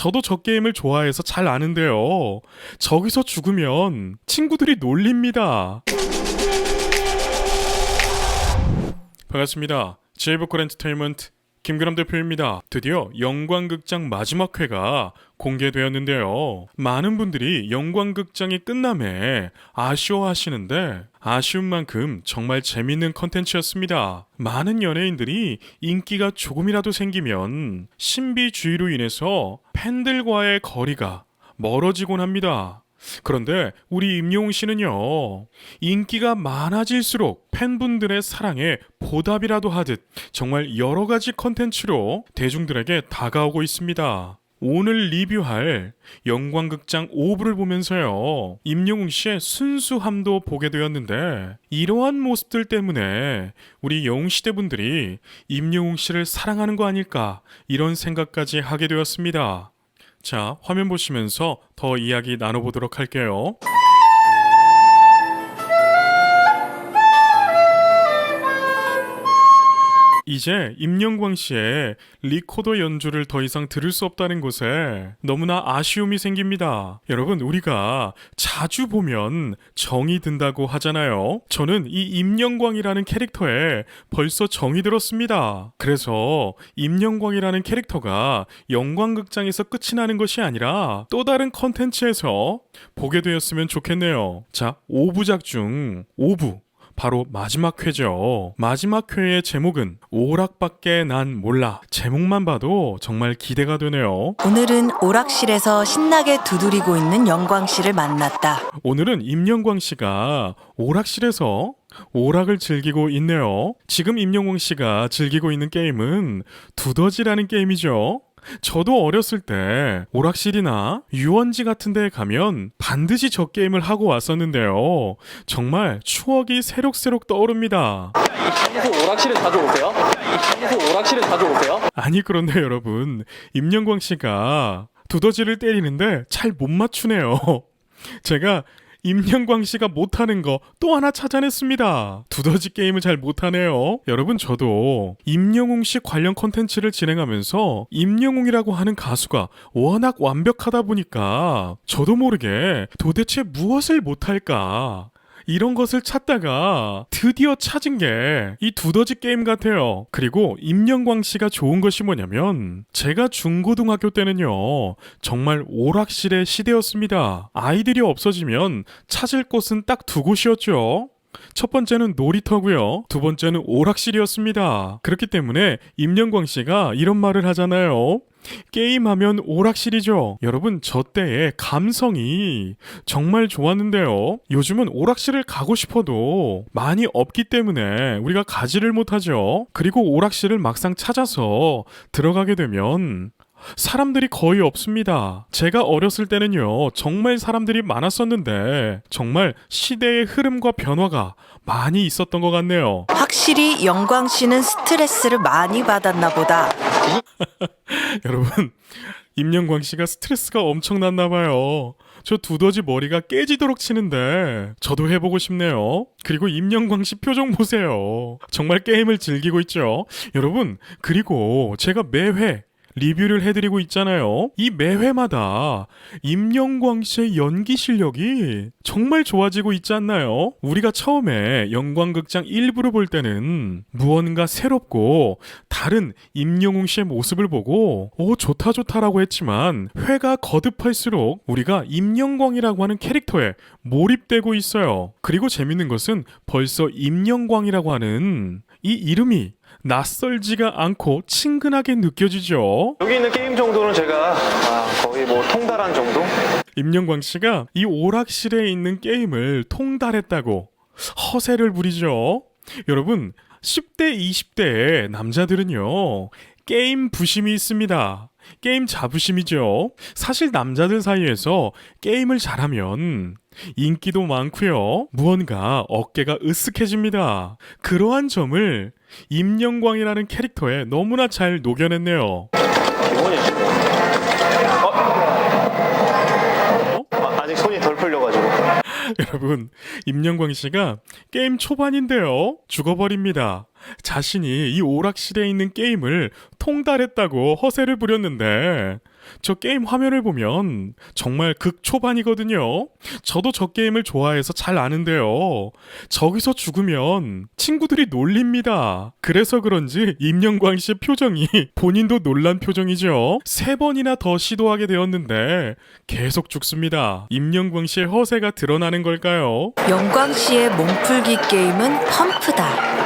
저도 저 게임을 좋아해서 잘 아는데요. 저기서 죽으면 친구들이 놀립니다. 반갑습니다. 제이버컬 엔터테인먼트 김그람 대표입니다. 드디어 영광극장 마지막 회가 공개되었는데요. 많은 분들이 영광극장이 끝남에 아쉬워하시는데 아쉬운 만큼 정말 재밌는 컨텐츠였습니다. 많은 연예인들이 인기가 조금이라도 생기면 신비주의로 인해서 팬들과의 거리가 멀어지곤 합니다. 그런데 우리 임영웅 씨는요, 인기가 많아질수록 팬분들의 사랑에 보답이라도 하듯 정말 여러 가지 컨텐츠로 대중들에게 다가오고 있습니다. 오늘 리뷰할 영광극장 5부를 보면서요, 임영웅 씨의 순수함도 보게 되었는데, 이러한 모습들 때문에 우리 영웅시대 분들이 임영웅 씨를 사랑하는 거 아닐까, 이런 생각까지 하게 되었습니다. 자, 화면 보시면서 더 이야기 나눠보도록 할게요. 이제 임영광 씨의 리코더 연주를 더 이상 들을 수 없다는 것에 너무나 아쉬움이 생깁니다. 여러분, 우리가 자주 보면 정이 든다고 하잖아요. 저는 이 임영광이라는 캐릭터에 벌써 정이 들었습니다. 그래서 임영광이라는 캐릭터가 영광극장에서 끝이 나는 것이 아니라 또 다른 컨텐츠에서 보게 되었으면 좋겠네요. 자, 5부작 중 5부. 바로 마지막 회죠. 마지막 회의 제목은 오락밖에 난 몰라. 제목만 봐도 정말 기대가 되네요. 오늘은 오락실에서 신나게 두드리고 있는 영광 씨를 만났다. 오늘은 임영광 씨가 오락실에서 오락을 즐기고 있네요. 지금 임영광 씨가 즐기고 있는 게임은 두더지라는 게임이죠. 저도 어렸을 때 오락실이나 유원지 같은 데에 가면 반드시 저 게임을 하고 왔었는데요. 정말 추억이 새록새록 떠오릅니다. 평소 오락실은 자주 오세요? 평소 오락실은 자주 오세요? 아니 그런데 여러분 임영광 씨가 두더지를 때리는데 잘 못 맞추네요. 제가 임영광 씨가 못하는 거 또 하나 찾아냈습니다. 두더지 게임을 잘 못하네요. 여러분 저도 임영웅 씨 관련 컨텐츠를 진행하면서 임영웅이라고 하는 가수가 워낙 완벽하다 보니까 저도 모르게 도대체 무엇을 못할까 이런 것을 찾다가 드디어 찾은 게 이 두더지 게임 같아요. 그리고 임영광 씨가 좋은 것이 뭐냐면 제가 중고등학교 때는요 정말 오락실의 시대였습니다. 아이들이 없어지면 찾을 곳은 딱 두 곳이었죠. 첫 번째는 놀이터고요. 두 번째는 오락실이었습니다. 그렇기 때문에 임영광 씨가 이런 말을 하잖아요. 게임하면 오락실이죠. 여러분, 저 때의 감성이 정말 좋았는데요. 요즘은 오락실을 가고 싶어도 많이 없기 때문에 우리가 가지를 못하죠. 그리고 오락실을 막상 찾아서 들어가게 되면 사람들이 거의 없습니다. 제가 어렸을 때는요, 정말 사람들이 많았었는데, 정말 시대의 흐름과 변화가 많이 있었던 것 같네요. 확실히 영광 씨는 스트레스를 많이 받았나 보다. 여러분, 임영광 씨가 스트레스가 엄청났나 봐요. 저 두더지 머리가 깨지도록 치는데 저도 해보고 싶네요. 그리고 임영광 씨 표정 보세요. 정말 게임을 즐기고 있죠. 여러분, 그리고 제가 매회 리뷰를 해드리고 있잖아요. 이 매회마다 임영광 씨의 연기 실력이 정말 좋아지고 있지 않나요? 우리가 처음에 영광극장 1부를 볼 때는 무언가 새롭고 다른 임영웅 씨의 모습을 보고 오 좋다 좋다라고 했지만 회가 거듭할수록 우리가 임영광이라고 하는 캐릭터에 몰입되고 있어요. 그리고 재밌는 것은 벌써 임영광이라고 하는 이 이름이 낯설지가 않고 친근하게 느껴지죠. 여기 있는 게임 정도는 제가 아, 거의 뭐 통달한 정도? 임영광 씨가 이 오락실에 있는 게임을 통달했다고 허세를 부리죠. 여러분, 10대, 20대의 남자들은요, 게임 부심이 있습니다. 게임 자부심이죠. 사실 남자들 사이에서 게임을 잘하면 인기도 많고요. 무언가 어깨가 으쓱해집니다. 그러한 점을 임영광이라는 캐릭터에 너무나 잘 녹여냈네요. 여러분, 임영광 씨가 게임 초반인데요. 죽어버립니다. 자신이 이 오락실에 있는 게임을 통달했다고 허세를 부렸는데, 저 게임 화면을 보면 정말 극 초반이거든요. 저도 저 게임을 좋아해서 잘 아는데요. 저기서 죽으면 친구들이 놀립니다. 그래서 그런지 임영광 씨의 표정이 본인도 놀란 표정이죠. 세 번이나 더 시도하게 되었는데 계속 죽습니다. 임영광 씨의 허세가 드러나는 걸까요? 영광 씨의 몸풀기 게임은 펌프다.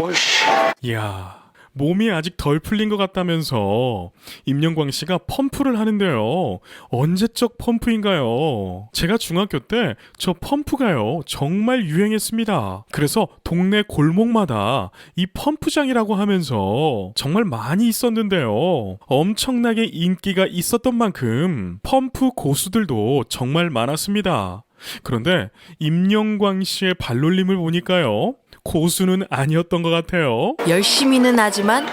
어이씨. 이야, 몸이 아직 덜 풀린 것 같다면서 임영광 씨가 펌프를 하는데요. 언제적 펌프인가요? 제가 중학교 때 저 펌프가요 정말 유행했습니다. 그래서 동네 골목마다 이 펌프장이라고 하면서 정말 많이 있었는데요. 엄청나게 인기가 있었던 만큼 펌프 고수들도 정말 많았습니다. 그런데 임영광 씨의 발놀림을 보니까요. 고수는 아니었던 것 같아요. 열심히는 하지만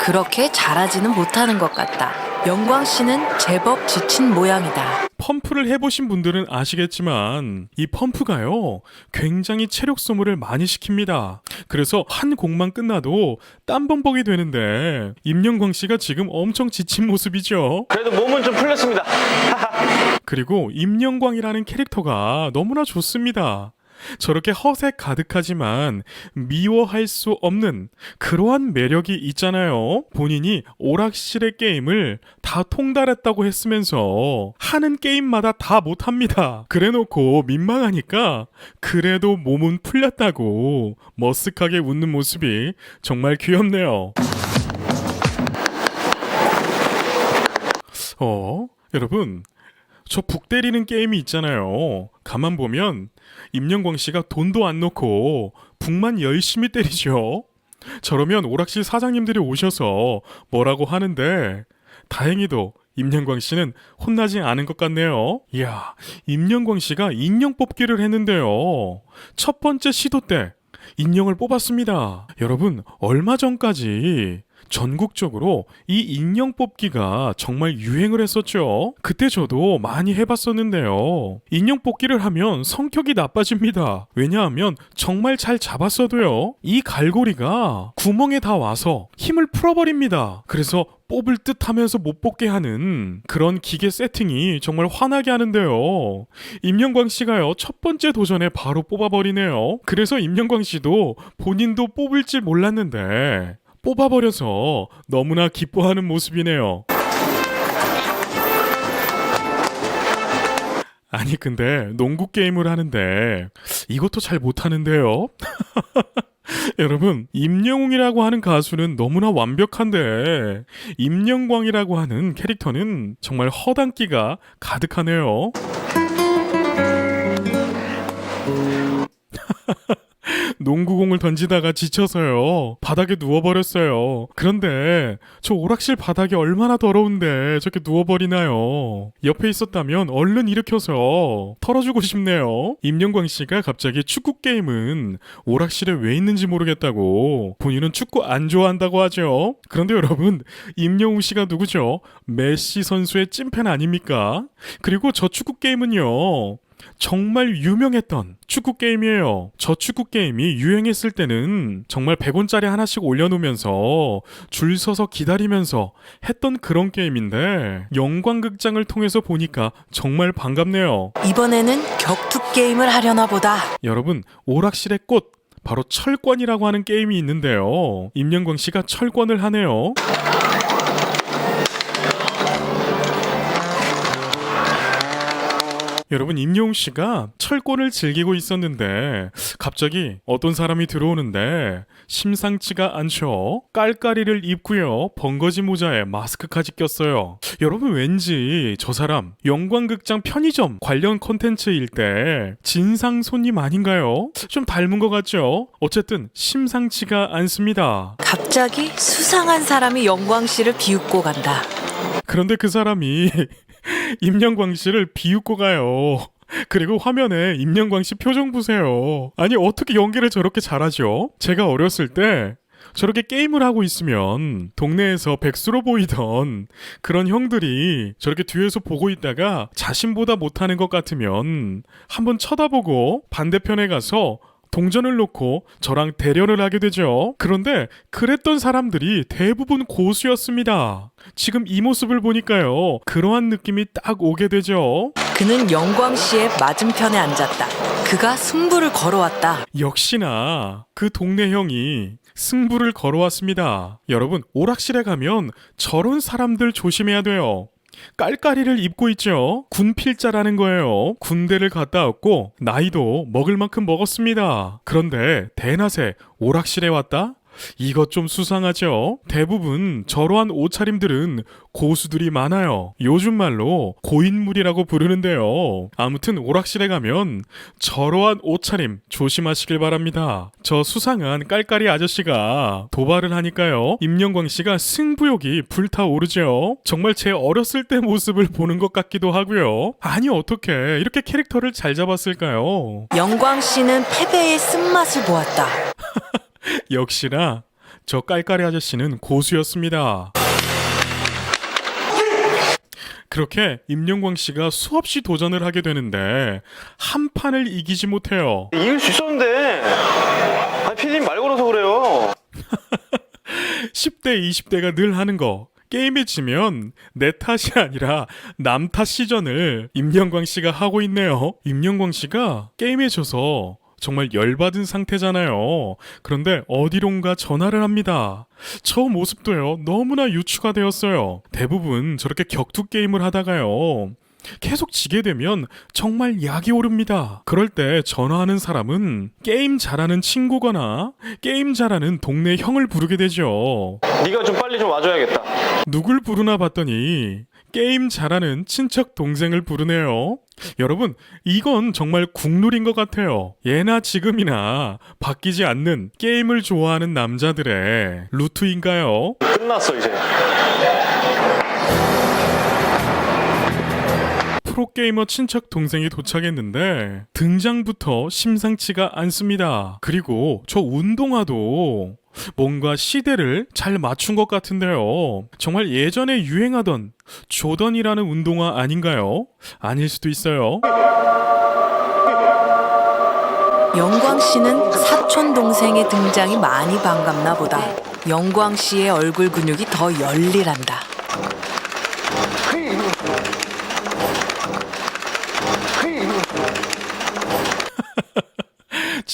그렇게 잘하지는 못하는 것 같다. 영광 씨는 제법 지친 모양이다. 펌프를 해보신 분들은 아시겠지만 이 펌프가요 굉장히 체력 소모를 많이 시킵니다. 그래서 한 곡만 끝나도 땀범벅이 되는데 임영광 씨가 지금 엄청 지친 모습이죠. 그래도 몸은 좀 풀렸습니다. 그리고 임영광이라는 캐릭터가 너무나 좋습니다. 저렇게 허세 가득하지만 미워할 수 없는 그러한 매력이 있잖아요. 본인이 오락실의 게임을 다 통달했다고 했으면서 하는 게임마다 다 못합니다. 그래 놓고 민망하니까 그래도 몸은 풀렸다고 머쓱하게 웃는 모습이 정말 귀엽네요. 어, 여러분, 저 북 때리는 게임이 있잖아요. 가만 보면 임영광 씨가 돈도 안 넣고 북만 열심히 때리죠. 저러면 오락실 사장님들이 오셔서 뭐라고 하는데 다행히도 임영광 씨는 혼나지 않은 것 같네요. 이야, 임영광 씨가 인형 뽑기를 했는데요. 첫 번째 시도 때 인형을 뽑았습니다. 여러분, 얼마 전까지 전국적으로 이 인형 뽑기가 정말 유행을 했었죠. 그때 저도 많이 해봤었는데요. 인형 뽑기를 하면 성격이 나빠집니다. 왜냐하면 정말 잘 잡았어도요. 이 갈고리가 구멍에 다 와서 힘을 풀어버립니다. 그래서 뽑을 듯 하면서 못 뽑게 하는 그런 기계 세팅이 정말 화나게 하는데요. 임영광 씨가요, 첫 번째 도전에 바로 뽑아버리네요. 그래서 임영광 씨도 본인도 뽑을 줄 몰랐는데, 뽑아버려서 너무나 기뻐하는 모습이네요. 아니, 근데 농구 게임을 하는데 이것도 잘 못하는데요? 여러분, 임영웅이라고 하는 가수는 너무나 완벽한데, 임영광이라고 하는 캐릭터는 정말 허당기가 가득하네요. 농구공을 던지다가 지쳐서요. 바닥에 누워버렸어요. 그런데 저 오락실 바닥이 얼마나 더러운데 저렇게 누워버리나요? 옆에 있었다면 얼른 일으켜서 털어주고 싶네요. 임영광 씨가 갑자기 축구 게임은 오락실에 왜 있는지 모르겠다고 본인은 축구 안 좋아한다고 하죠. 그런데 여러분, 임영웅 씨가 누구죠? 메시 선수의 찐팬 아닙니까? 그리고 저 축구 게임은요. 정말 유명했던 축구 게임이에요. 저 축구 게임이 유행했을 때는 정말 100원짜리 하나씩 올려놓으면서 줄 서서 기다리면서 했던 그런 게임인데 영광극장을 통해서 보니까 정말 반갑네요. 이번에는 격투 게임을 하려나 보다. 여러분 오락실의 꽃 바로 철권이라고 하는 게임이 있는데요. 임영광 씨가 철권을 하네요. 여러분 임영웅 씨가 철권을 즐기고 있었는데 갑자기 어떤 사람이 들어오는데 심상치가 않죠. 깔깔이를 입고요. 번거지 모자에 마스크까지 꼈어요. 여러분 왠지 저 사람 영광극장 편의점 관련 콘텐츠일 때 진상 손님 아닌가요? 좀 닮은 것 같죠? 어쨌든 심상치가 않습니다. 갑자기 수상한 사람이 영광 씨를 비웃고 간다. 그런데 그 사람이 임영광 씨를 비웃고 가요. 그리고 화면에 임영광 씨 표정 보세요. 아니 어떻게 연기를 저렇게 잘하죠? 제가 어렸을 때 저렇게 게임을 하고 있으면 동네에서 백수로 보이던 그런 형들이 저렇게 뒤에서 보고 있다가 자신보다 못하는 것 같으면 한번 쳐다보고 반대편에 가서 동전을 놓고 저랑 대련을 하게 되죠. 그런데 그랬던 사람들이 대부분 고수였습니다. 지금 이 모습을 보니까요. 그러한 느낌이 딱 오게 되죠. 그는 영광 씨의 맞은편에 앉았다. 그가 승부를 걸어왔다. 역시나 그 동네 형이 승부를 걸어왔습니다. 여러분, 오락실에 가면 저런 사람들 조심해야 돼요. 깔깔이를 입고 있죠. 군필자라는 거예요. 군대를 갔다 왔고 나이도 먹을 만큼 먹었습니다. 그런데 대낮에 오락실에 왔다? 이것 좀 수상하죠? 대부분 저러한 옷차림들은 고수들이 많아요. 요즘 말로 고인물이라고 부르는데요. 아무튼 오락실에 가면 저러한 옷차림 조심하시길 바랍니다. 저 수상한 깔깔이 아저씨가 도발을 하니까요. 임영광 씨가 승부욕이 불타오르죠. 정말 제 어렸을 때 모습을 보는 것 같기도 하고요. 아니 어떻게 이렇게 캐릭터를 잘 잡았을까요? 영광 씨는 패배의 쓴맛을 보았다. 역시나 저 깔깔이 아저씨는 고수였습니다. 그렇게 임영광 씨가 수없이 도전을 하게 되는데 한 판을 이기지 못해요. 이길 수 있었는데. 아니, 피디님 말 걸어서 그래요. 10대, 20대가 늘 하는 거. 게임에 지면 내 탓이 아니라 남 탓 시전을 임영광 씨가 하고 있네요. 임영광 씨가 게임에 져서 정말 열받은 상태잖아요. 그런데 어디론가 전화를 합니다. 저 모습도요, 너무나 유추가 되었어요. 대부분 저렇게 격투 게임을 하다가요. 계속 지게 되면 정말 약이 오릅니다. 그럴 때 전화하는 사람은 게임 잘하는 친구거나 게임 잘하는 동네 형을 부르게 되죠. 네가 좀 빨리 좀 와줘야겠다. 누굴 부르나 봤더니 게임 잘하는 친척 동생을 부르네요. 여러분, 이건 정말 국룰인 것 같아요. 예나 지금이나 바뀌지 않는 게임을 좋아하는 남자들의 루트인가요? 끝났어, 이제. 프로게이머 친척 동생이 도착했는데 등장부터 심상치가 않습니다. 그리고 저 운동화도 뭔가 시대를 잘 맞춘 것 같은데요. 정말 예전에 유행하던 조던이라는 운동화 아닌가요? 아닐 수도 있어요. 영광 씨는 사촌 동생의 등장이 많이 반갑나 보다. 영광 씨의 얼굴 근육이 더 열일한다.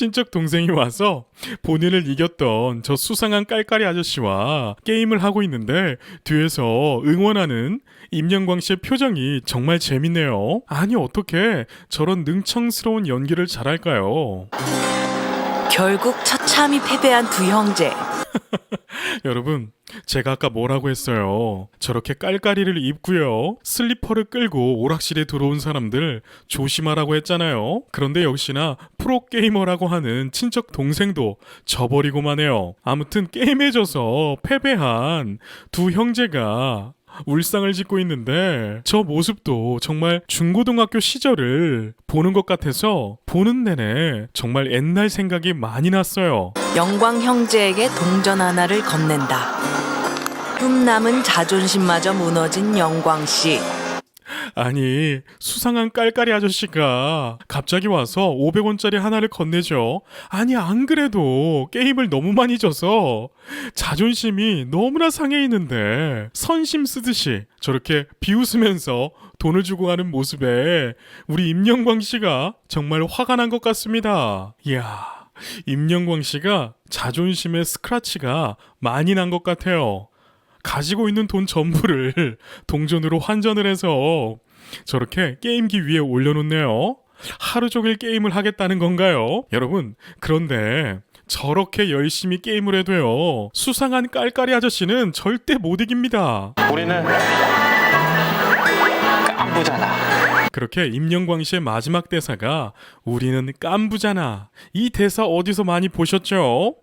친척 동생이 와서 본인을 이겼던 저 수상한 깔깔이 아저씨와 게임을 하고 있는데 뒤에서 응원하는 임영광 씨의 표정이 정말 재밌네요. 아니 어떻게 저런 능청스러운 연기를 잘할까요? 결국 처참히 패배한 두 형제. 여러분, 제가 아까 뭐라고 했어요? 저렇게 깔깔이를 입고요. 슬리퍼를 끌고 오락실에 들어온 사람들 조심하라고 했잖아요. 그런데 역시나 프로게이머라고 하는 친척 동생도 져버리고만 해요. 아무튼 게임에 져서 패배한 두 형제가 울상을 짓고 있는데 저 모습도 정말 중고등학교 시절을 보는 것 같아서 보는 내내 정말 옛날 생각이 많이 났어요. 영광 형제에게 동전 하나를 건넨다. 흠남은 자존심마저 무너진 영광 씨. 아니 수상한 깔깔이 아저씨가 갑자기 와서 500원짜리 하나를 건네죠. 아니 안 그래도 게임을 너무 많이 져서 자존심이 너무나 상해 있는데 선심 쓰듯이 저렇게 비웃으면서 돈을 주고 가는 모습에 우리 임영광 씨가 정말 화가 난 것 같습니다. 이야 임영광 씨가 자존심의 스크라치가 많이 난 것 같아요. 가지고 있는 돈 전부를 동전으로 환전을 해서 저렇게 게임기 위에 올려놓네요. 하루 종일 게임을 하겠다는 건가요? 여러분, 그런데 저렇게 열심히 게임을 해도요. 수상한 깔깔이 아저씨는 절대 못 이깁니다. 우리는 깐부잖아. 그렇게 임영광 씨의 마지막 대사가 우리는 깐부잖아. 이 대사 어디서 많이 보셨죠?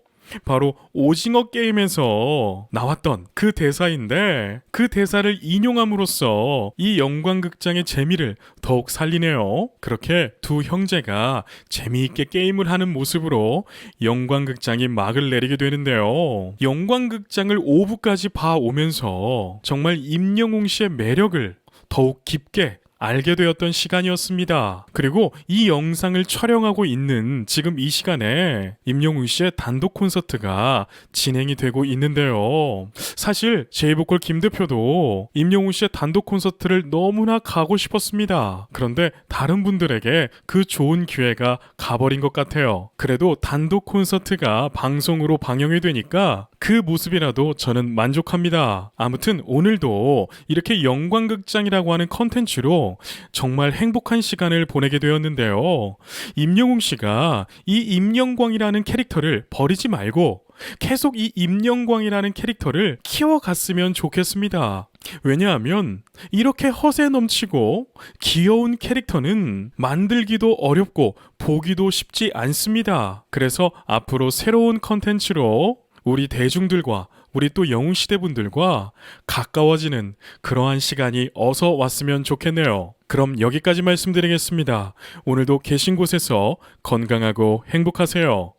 바로 오징어 게임에서 나왔던 그 대사인데 그 대사를 인용함으로써 이 영광극장의 재미를 더욱 살리네요. 그렇게 두 형제가 재미있게 게임을 하는 모습으로 영광극장이 막을 내리게 되는데요. 영광극장을 5부까지 봐오면서 정말 임영웅 씨의 매력을 더욱 깊게 알게 되었던 시간이었습니다. 그리고 이 영상을 촬영하고 있는 지금 이 시간에 임영웅 씨의 단독 콘서트가 진행이 되고 있는데요. 사실 제이보컬 김 대표도 임영웅 씨의 단독 콘서트를 너무나 가고 싶었습니다. 그런데 다른 분들에게 그 좋은 기회가 가버린 것 같아요. 그래도 단독 콘서트가 방송으로 방영이 되니까 그 모습이라도 저는 만족합니다. 아무튼 오늘도 이렇게 영광극장이라고 하는 컨텐츠로 정말 행복한 시간을 보내게 되었는데요. 임영웅 씨가 이 임영광이라는 캐릭터를 버리지 말고 계속 이 임영광이라는 캐릭터를 키워갔으면 좋겠습니다. 왜냐하면 이렇게 허세 넘치고 귀여운 캐릭터는 만들기도 어렵고 보기도 쉽지 않습니다. 그래서 앞으로 새로운 컨텐츠로 우리 대중들과 우리 또 영웅 시대 분들과 가까워지는 그러한 시간이 어서 왔으면 좋겠네요. 그럼 여기까지 말씀드리겠습니다. 오늘도 계신 곳에서 건강하고 행복하세요.